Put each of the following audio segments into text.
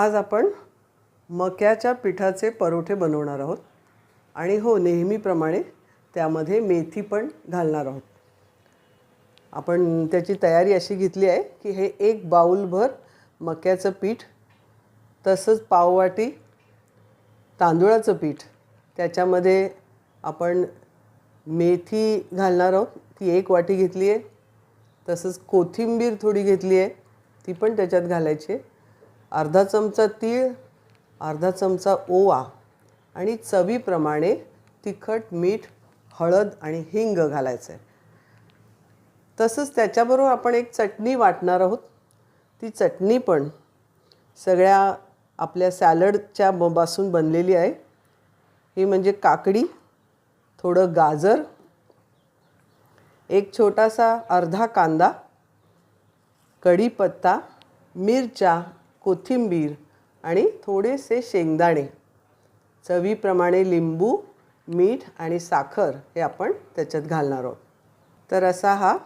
आज आपण मक्याच्या पिठाचे परोठे बनवणार आहोत. आणि हो नेहमीप्रमाणे त्यामध्ये मेथी पण घालणार आहोत. आपण त्याची तयारी अशी घेतली आहे की हे एक बाऊलभर मक्याचं पीठ तसंच पाववाटी तांदूळाचं पीठ त्याच्यामध्ये आपण मेथी घालणार आहोत. ती एक वाटी घेतली आहे. तसंच कोथिंबीर थोडी घेतली आहे. ती पण त्याच्यात घालायची आहे. अर्धा चमचा तीळ अर्धा चमचा ओवा आणि चवीप्रमाणे तिखट मीठ हळद आणि हिंग घालायचं आहे तसंच त्याच्याबरोबर आपण एक चटणी वाटणार आहोत. ती चटणी पण सगळ्या आपल्या सॅलडच्या पासून बनलेली आहे. ही म्हणजे काकडी थोडं गाजर एक छोटासा अर्धा कांदा कढीपत्ता मिरच्या कोथिंबीर आणि थोडेसे शेंगदाणे. चवीप्रमाणे लिंबू मीठ आणि साखर हे आपण त्याच्यात घालणार आहोत. तर असा हा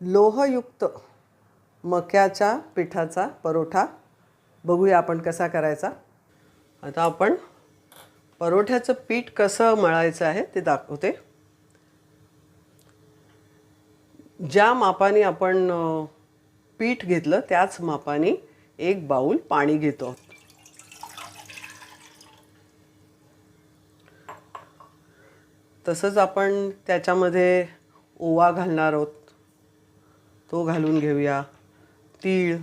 लोहयुक्त मक्याच्या पिठाचा परोठा बघूया आपण कसा करायचा. आता आपण परोठ्याचं पीठ कसं मळायचं आहे ते दाखवते. ज्या मापाने आपण पीठ घेतलं त्याच मापाने एक बाऊल पाणी घेतो. तसंच आपण त्याच्यामध्ये ओवा घालणार आहोत. तो घालून घेऊया. तीळ.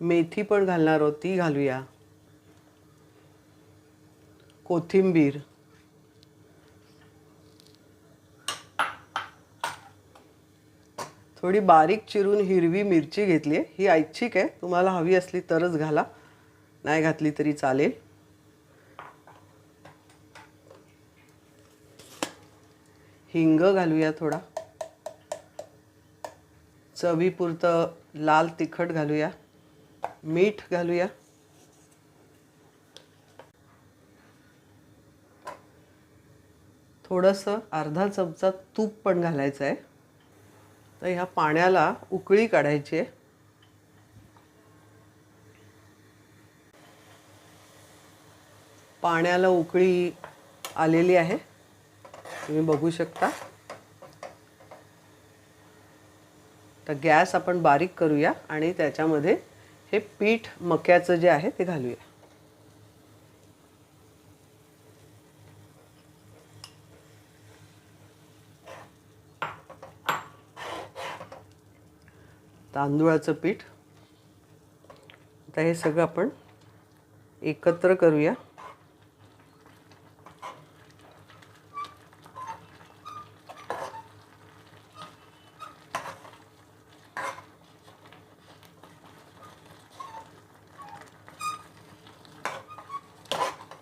मेथी पण घालणार आहोत ती घालूया. कोथिंबीर. थोडी बारीक चिरून हिरवी मिरची घेतली आहे. ही ऐच्छिक आहे. तुम्हाला हवी असली तरच घाला. नाही घातली तरी चालेल. हिंग घालूया थोडा. चवीपुरतं लाल तिखट घालूया. मीठ घालूया. थोडंसं अर्धा चमचा तूप पण घालायचं आहे. तर ह्या पाण्याला उकळी काढायची आहे. पाण्याला उकळी आलेली आहे. तुम्ही बघू शकता. तर गॅस आपण बारीक करूया आणि त्याच्यामध्ये हे पीठ मक्याचं जे आहे ते घालूया. तांदूळाचं पीठ. आता हे सगळं आपण एकत्र करूया.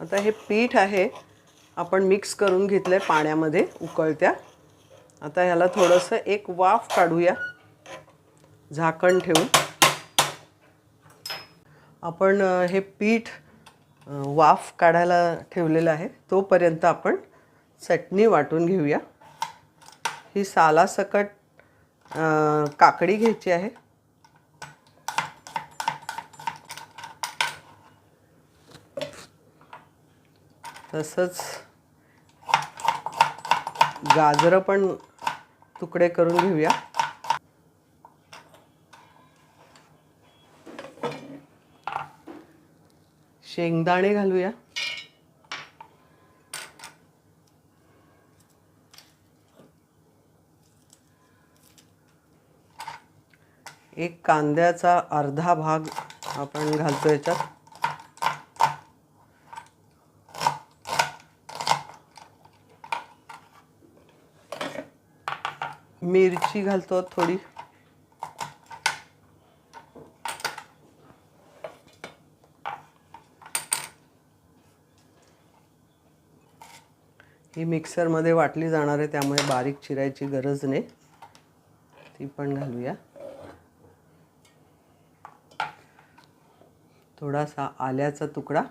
आता हे पीठ आहे आपण मिक्स करून घेतलं आहे पाण्यामध्ये उकळत्या. आता ह्याला थोडंसं एक वाफ काढूया. झाकण ठेवून आपण हे पीठ वाफ काढायला ठेवलेलं आहे. तोपर्यंत आपण चटणी वाटून घेऊया. ही सालासकट काकडी घ्यायची आहे. तसंच गाजरं पण तुकडे करून घेऊया. शेंगदाणे घालूया. एक कांद्याचा अर्धा भाग आपण घालतो याच्यात. मिरची घालतो थोडी. ही मिक्सरमध्ये वाटली जाणार आहे त्यामुळे बारीक चिरायची गरज नाही. ती पण घालूया. थोडासा आल्याचा तुकडा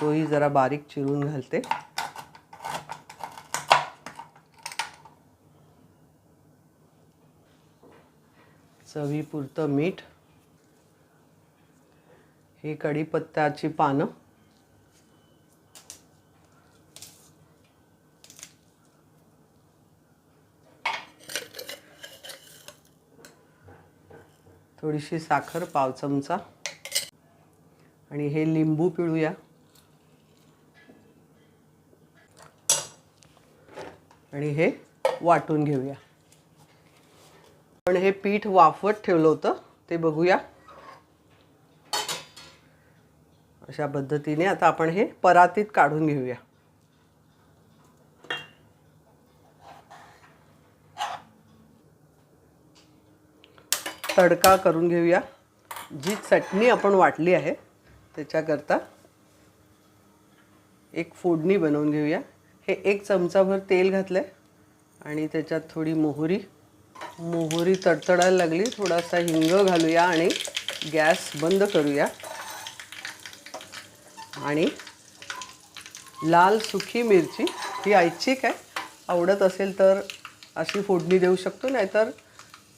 तोही जरा बारीक चिरून घालते. चवीपुरतं मीठ. ही कढीपत्त्याची पानं. थोडीशी साखर पाव चमचा. आणि हे लिंबू पिळूया. आणि हे वाटून घेऊया. पण हे पीठ वाफवत ठेवलं होतं ते बघूया. अशा पद्धतीने आता आपण हे परातीत काढून घेऊया. तडका करून घेऊया. जी चटणी आपण वाटली आहे त्याच्याकरता एक फोडणी बनवून घेऊया. हे एक चमचाभर तेल घातलं आहे आणि त्याच्यात थोडी मोहरी मोहरी तडतडायला लागली. थोडासा हिंग घालूया आणि गॅस बंद करूया. आणि लाल सुखी मिरची ही ऐच्छिक आहे आवडत असेल तर अशी फोडणी देऊ शकतो नाहीतर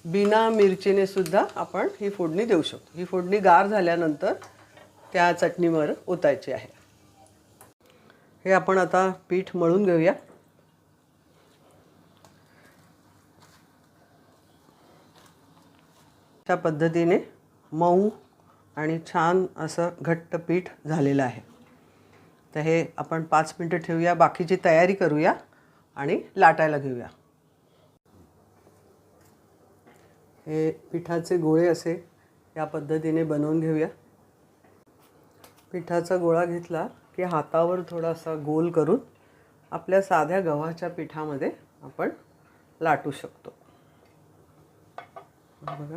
बिना मिरचीने सुद्धा आपण ही फोडणी देऊ शकतो. ही फोडणी गार झाल्यानंतर त्या चटणीवर ओतायची आहे. हे आपण आता पीठ मळून घेऊया. अशा पद्धतीने मऊ आणि छान असं घट्ट पीठ झालेलं आहे. तर हे आपण पाच मिनटं ठेवूया. बाकीची तयारी करूया आणि लाटायला घेऊया. हे पिठाचे गोळे असे या पद्धतीने बनवून घेऊया. पिठाचा गोळा घेतला की हातावर थोडासा गोल करून आपल्या साध्या गव्हाच्या पिठामध्ये आपण लाटू शकतो. बघा.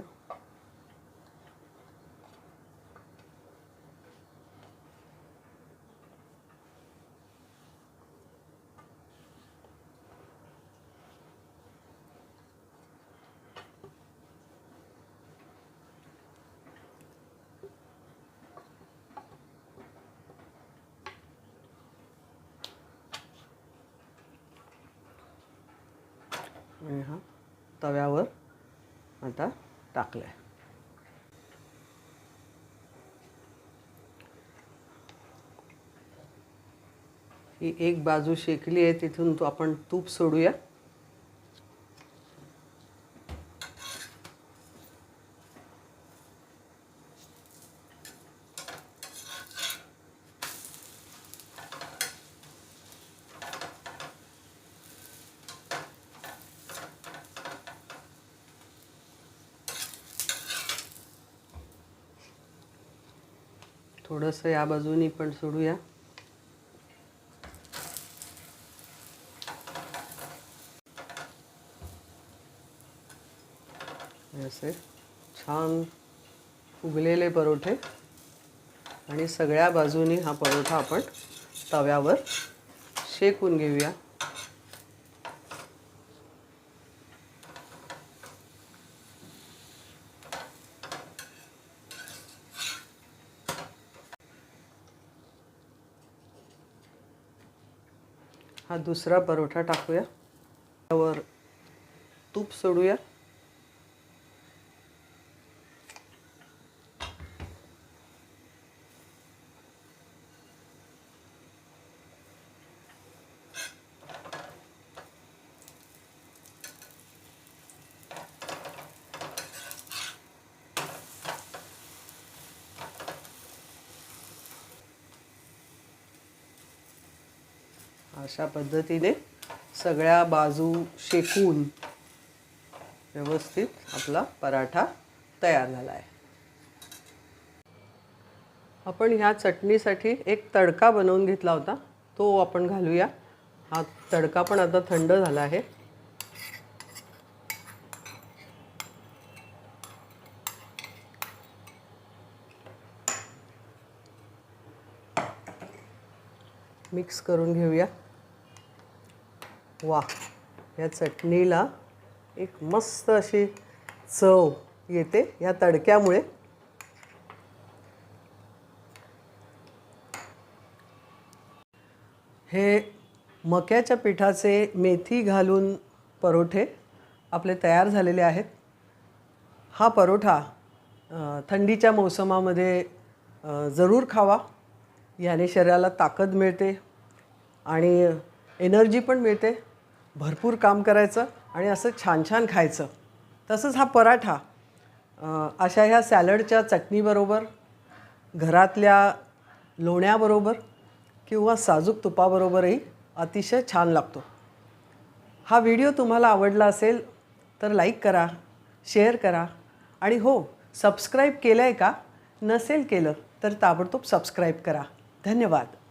आणि हा तव्यावर आता टाकला आहे ही एक बाजू शेकली आहे तिथून तो आपण तूप सोडूया. थोडंसं या बाजूनी पण सोडूया. असे छान फुगलेले परोठे. आणि सगळ्या बाजूनी हा परोठा आपण तव्यावर शेकून घेऊया. हा दुसरा परोठा टाकूया. त्यावर तूप सोडूया. अशा पद्धतीने सगळ्या बाजू शेकून व्यवस्थित आपला पराठा तयार झाला आहे आपण ह्या चटणीसाठी एक तडका बनवून घेतला होता तो आपण घालूया. हा तडका पण आता थंड झाला आहे. मिक्स करून घेऊया. वा या चटणीला एक मस्त अशी चव येते या तडक्यामुळे. हे मक्याच्या पिठाचे मेथी घालून परोठे आपले तयार झालेले आहेत. हा परोठा थंडीच्या मोसमामध्ये जरूर खावा. याने शरीराला ताकद मिळते आणि एनर्जी पण मिळते भरपूर काम करायचं आणि असं छान छान खायचं. तसंच हा पराठा अशा ह्या सॅलडच्या चटणीबरोबर घरातल्या लोण्याबरोबर किंवा साजूक तुपाबरोबरही अतिशय छान लागतो. हा व्हिडिओ तुम्हाला आवडला असेल तर लाईक करा शेअर करा आणि हो सबस्क्राईब केलं आहे का? नसेल केलं तर ताबडतोब सबस्क्राईब करा. धन्यवाद.